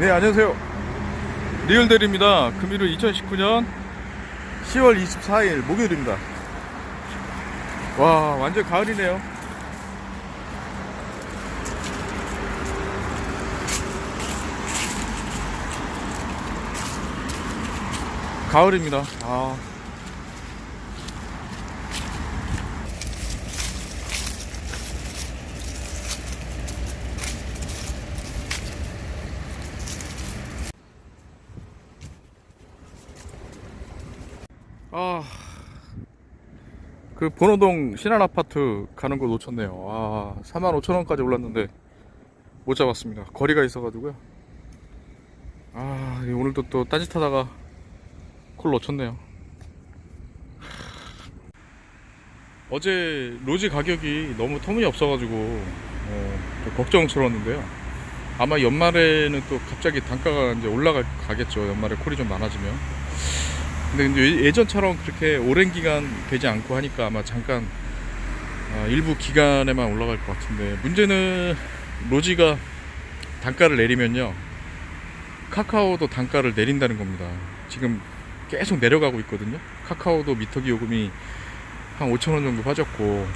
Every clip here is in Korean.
네 안녕하세요. 리얼델입니다. 금일은 2019년 10월 24일 목요일입니다. 와 완전 가을이네요. 가을입니다. 아 아, 그 번호동 신한 아파트 가는 거 놓쳤네요. 아, 4만 5천 원까지 올랐는데 못 잡았습니다. 거리가 있어가지고요. 아, 오늘도 또 딴짓하다가 콜 놓쳤네요. 어제 로지 가격이 너무 터무니없어가지고 어, 좀 걱정스러웠는데요. 아마 연말에는 또 갑자기 단가가 이제 올라가겠죠. 연말에 콜이 좀 많아지면. 근데 이제 예전처럼 그렇게 오랜 기간 되지 않고 하니까 아마 잠깐 아, 일부 기간에만 올라갈 것 같은데. 문제는 로지가 단가를 내리면요. 카카오도 단가를 내린다는 겁니다. 지금 계속 내려가고 있거든요. 카카오도 미터기 요금이 한 5천원 정도 빠졌고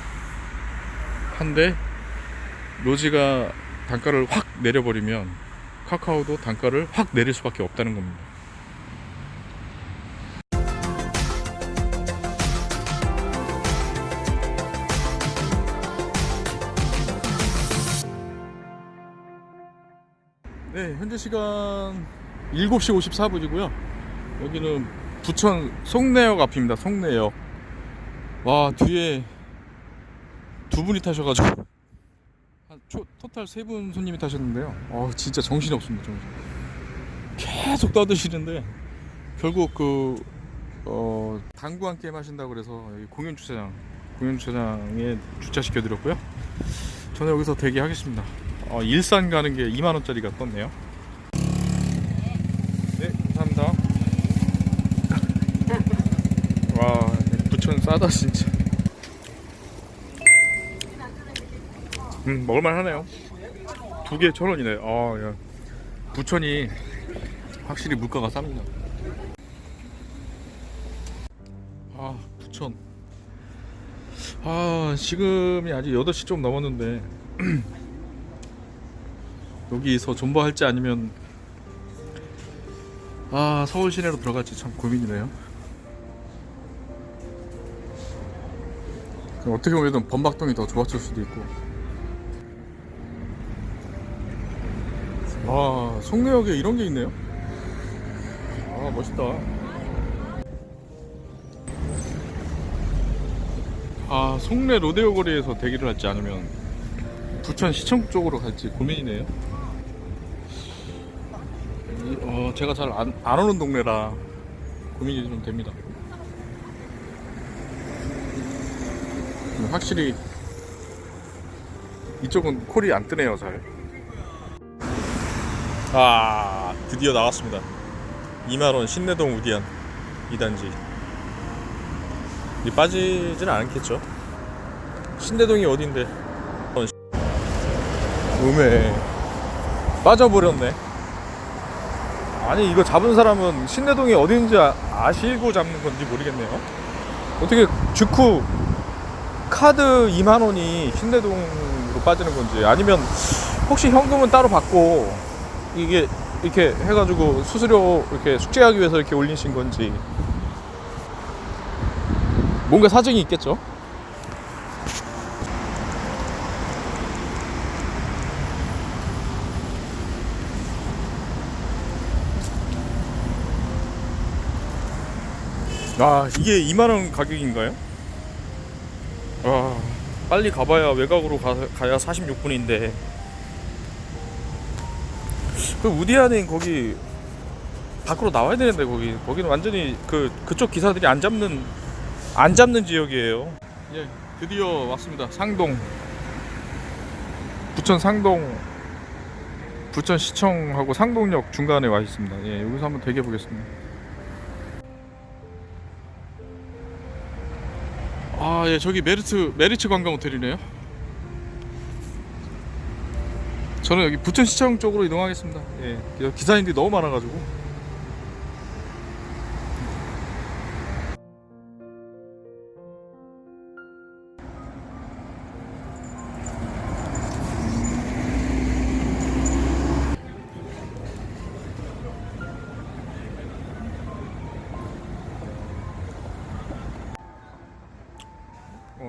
한데 로지가 단가를 확 내려버리면 카카오도 단가를 확 내릴 수밖에 없다는 겁니다 네, 현재 시간 7시 54분이고요. 여기는 부천 송내역 앞입니다. 송내역. 와, 뒤에 두 분이 타셔가지고 한 초, 토탈 세 분 손님이 타셨는데요. 어, 진짜 정신이 없습니다. 정신. 계속 떠드시는데 결국 그 어, 당구한 게임 하신다고 그래서 여기 공연 주차장, 공연 주차장에 주차시켜 드렸고요. 저는 여기서 대기하겠습니다. 어, 일산 가는 게 2만 원짜리가 떴네요. 네, 감사합니다. 와, 부천 싸다 진짜. 음, 먹을만 하네요. 두 개 천 원이네. 아, 야. 부천이 확실히 물가가 쌉니다. 아, 부천. 아, 지금이 아직 8시 좀 넘었는데 여기서 존버할지 아니면 아 서울 시내로 들어갈지 참 고민이네요. 어떻게 보면 범박동이 더 좋았을 수도 있고. 와 송내역에 이런 게 있네요. 아 멋있다. 아 송내 로데오 거리에서 대기를 할지 아니면 부천 시청 쪽으로 갈지 고민이네요. 이- 어, 제가 잘안 안 오는 동네라 고민이 좀 됩니다. 음, 확실히 이쪽은 콜이 안 뜨네요, 잘. 아, 드디어 나왔습니다. 2만원 신내동 우디안 2단지. 이 빠지진 않겠죠? 신내동이 어딘데? 어, 음에 빠져버렸네. 아니 이거 잡은 사람은 신내동이 어딘지 아, 아시고 잡는 건지 모르겠네요. 어떻게 주쿠 카드 2만 원이 신내동으로 빠지는 건지 아니면 혹시 현금은 따로 받고 이게 이렇게 해가지고 수수료 이렇게 숙제하기 위해서 이렇게 올리신 건지 뭔가 사정이 있겠죠. 아 이게 2만원 가격인가요? 아 빨리 가봐야 외곽으로 가, 가야 46분인데. 그 우디안인 거기 밖으로 나와야 되는데 거기. 거기는 완전히 그 그쪽 기사들이 안 잡는 안 잡는 지역이에요. 예 드디어 왔습니다. 상동. 부천 상동. 부천 시청하고 상동역 중간에 와 있습니다. 예 여기서 한번 대기해 보겠습니다 아, 예, 저기 메리트 메리츠 관광 호텔이네요. 저는 여기 부천 시청 쪽으로 이동하겠습니다. 예, 기사님들이 너무 많아가지고.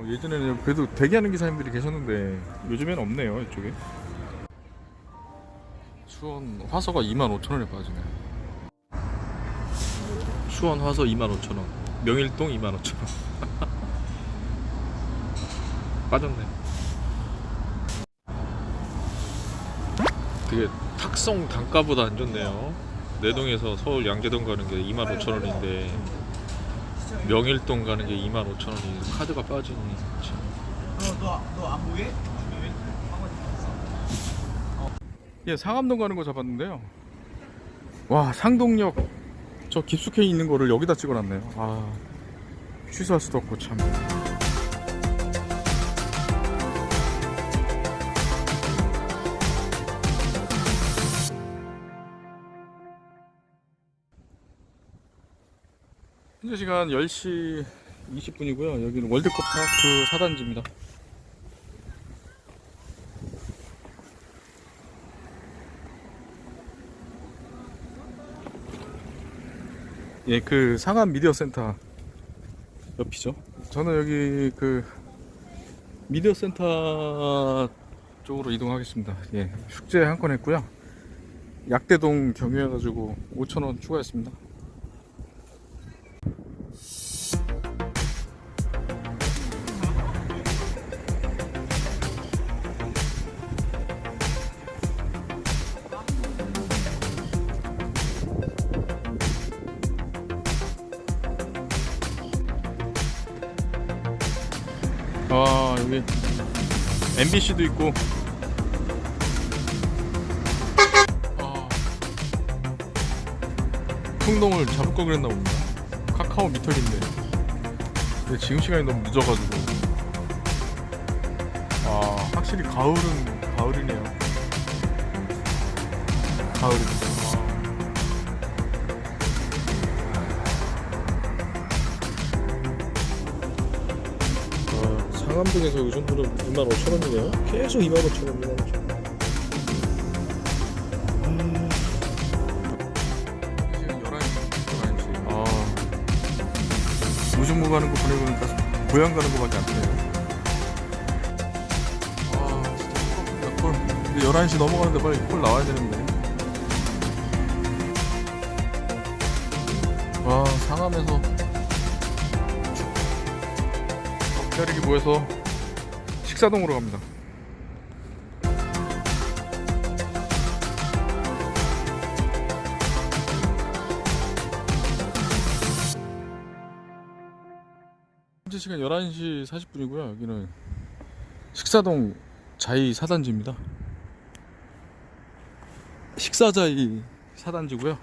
예전에는 그래도 대기하는 기사님들이 계셨는데 요즘엔 없네요 이쪽에. 수원 화서가 25,000원에 빠지네. 수원 화서 25,000원. 명일동 25,000원. 빠졌네. 되게 탁송 단가보다 안 좋네요. 내동에서 서울 양재동 가는 게 25,000원인데 명일동 가는 게 25,000원이 카드가 빠지니 참. 예, 상암동 가는 거 잡았는데요. 와, 상동역 저 깊숙해 있는 거를 여기다 찍어놨네요. 아, 취소할 수도 없고 참. 현재 시간 10시 20분이고요. 여기는 월드컵 파크 사단지입니다. 예, 그 상암 미디어 센터 옆이죠. 저는 여기 그 미디어 센터 쪽으로 이동하겠습니다. 예, 숙제 한 건 했고요. 약대동 경유해가지고 5,000원 추가했습니다. 여기 MBC도 있고. 아, 풍동을 잡을 걸 그랬나 봅니다. 카카오 미터기인데. 근데 지금 시간이 너무 늦어가지고. 아 확실히 가을은 가을이네요. 가을입니다 상암동에서 이 정도는 25,000원이네요. 계속 25,000원, 25,000원. 지금 11시, 11시. 아, 무중무 가는 거 보내보니까 고향 가는 거밖에 안 되네요. 아, 진짜 콜. 근데 11시 넘어가는데 빨리 콜 나와야 되는데. 와, 상암에서 기다리기 모여서 식사동으로 갑니다. 현재 시간 11시 40분이고요. 여기는 식사동 자이 사단지입니다. 식사자이 사단지고요.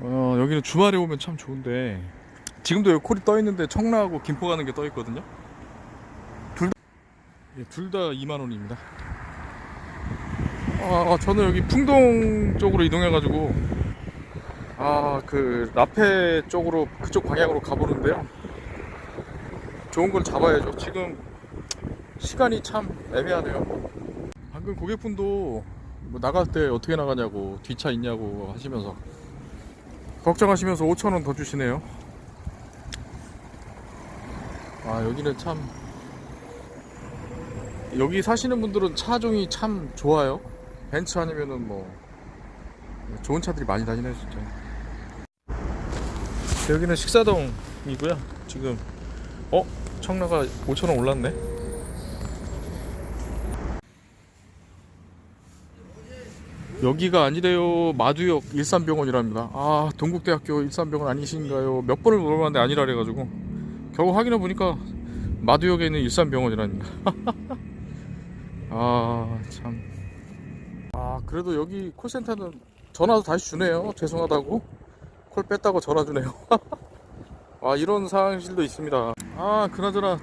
어, 여기는 주말에 오면 참 좋은데 지금도 여기 콜이 떠 있는데 청라하고 김포 가는 게 떠 있거든요. 둘다 2만 원입니다. 아, 저는 여기 풍동 쪽으로 이동해가지고 아 그 라페 쪽으로 그쪽 방향으로 가보는데요. 좋은 걸 잡아야죠. 지금 시간이 참 애매하네요. 방금 고객분도 뭐 나갈 때 어떻게 나가냐고 뒷차 있냐고 하시면서 걱정하시면서 5천 원 더 주시네요. 아 여기는 참 여기 사시는 분들은 차종이 참 좋아요. 벤츠 아니면은 뭐 좋은 차들이 많이 다니네요 진짜. 여기는 식사동이고요. 지금 어 청라가 5천 원 올랐네. 여기가 아니래요. 마두역 일산병원이랍니다. 아 동국대학교 일산병원 아니신가요? 몇 번을 물어봤는데 아니라 그래가지고 결국 확인해 보니까 마두역에 있는 일산병원이라니까. 아 참. 아 그래도 여기 콜센터는 전화도 다시 주네요. 죄송하다고 콜 뺐다고 전화 주네요. 아 이런 상황실도 있습니다. 아 그나저나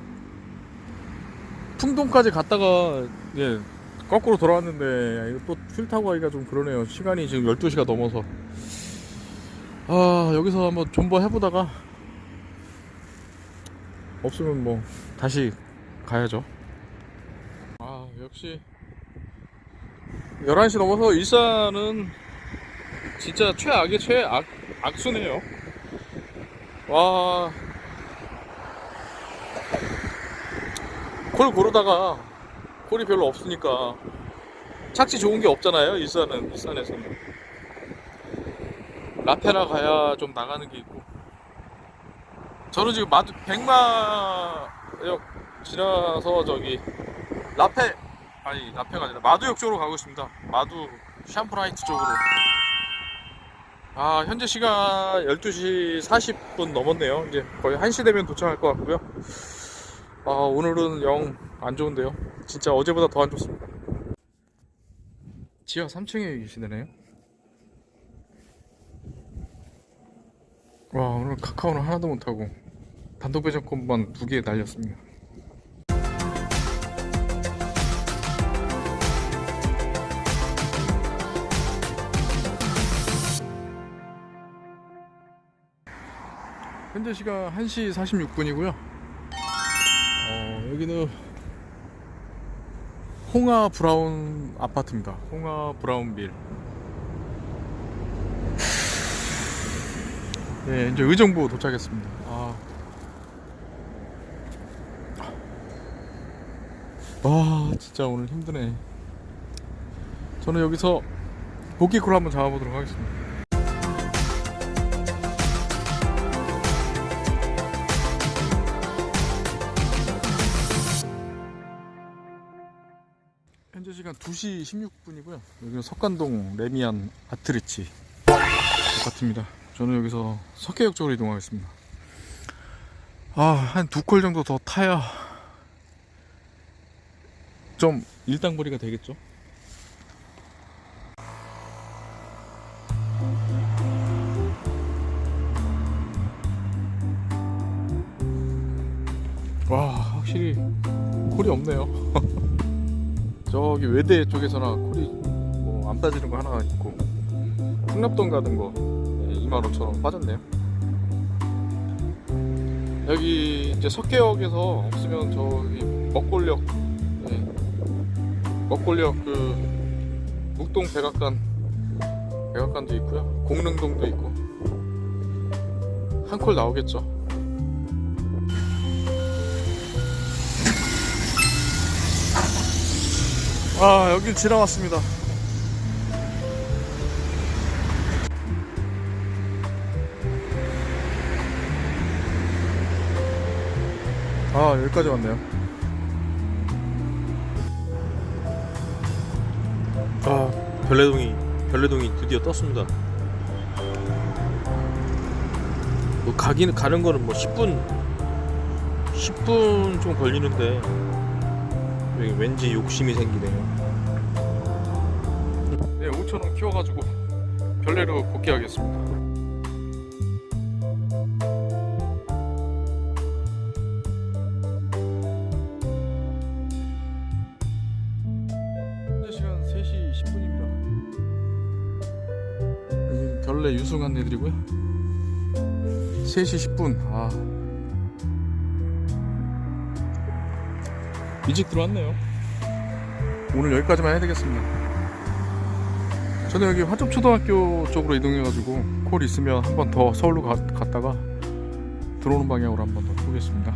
풍동까지 갔다가 예 거꾸로 돌아왔는데 이거 또휠 타고 가기가 좀 그러네요. 시간이 지금 12시가 넘어서 아 여기서 한번 존버 해보다가 없으면 뭐 다시 가야죠. 아 역시 11시 넘어서 일산은 진짜 최악의 최악 악순이에요. 와. 콜 고르다가 콜이 별로 없으니까 착지 좋은 게 없잖아요. 일산은 일산에서는 라페라 가야 좀 나가는 게 있고 저는 지금 마두 백마역 지나서 저기 라페 아니 라페가 아니라 마두역 쪽으로 가고 있습니다. 마두 샴프라이트 쪽으로. 아 현재 시간 12시 40분 넘었네요. 이제 거의 1시 되면 도착할 것 같고요. 아 오늘은 영 안 좋은데요. 진짜 어제보다 더 안 좋습니다. 지하 3층에 계시네요. 와 오늘 카카오는 하나도 못하고 단독 배정권만 두 개 날렸습니다. 현재 시간 1시 46분이고요. 어, 여기는 홍아 브라운 아파트입니다. 홍아 브라운 빌. 네, 이제 의정부 도착했습니다. 아. 와, 진짜 오늘 힘드네. 저는 여기서 고기콜 한번 잡아보도록 하겠습니다. 2시 16분이고요. 여기는 석관동 레미안 아트리치 아파트입니다. 저는 여기서 석계역 쪽으로 이동하겠습니다. 아, 한 두 콜 정도 더 타야 좀 일당벌이가 되겠죠? 외대 쪽에서나 콜이 뭐 안 빠지는 거 하나 있고 풍납동 가는 거 2만 5천 원 빠졌네요. 여기 이제 석계역에서 없으면 저기 먹골역 네. 먹골역 그 묵동 백악관 백악관도 있고요. 공릉동도 있고 한 콜 나오겠죠. 아 여길 지나왔습니다 아 여기까지 왔네요 아 별내동이 별내동이 드디어 떴습니다. 뭐 가기는 가는 거는 뭐 10분 10분 좀 걸리는데 왠지 욕심이 생기네요. 네 5천원 키워가지고 별내로 복귀하겠습니다. 현재 시간 3시 10분입니다. 여기 별내 유승 안내드리고요. 3시 10분. 아 일찍 들어왔네요. 오늘 여기까지만 해야 되겠습니다. 저는 여기 화점초등학교 쪽으로 이동해가지고 콜 있으면 한 번 더 서울로 가- 갔다가 들어오는 방향으로 한 번 더 보겠습니다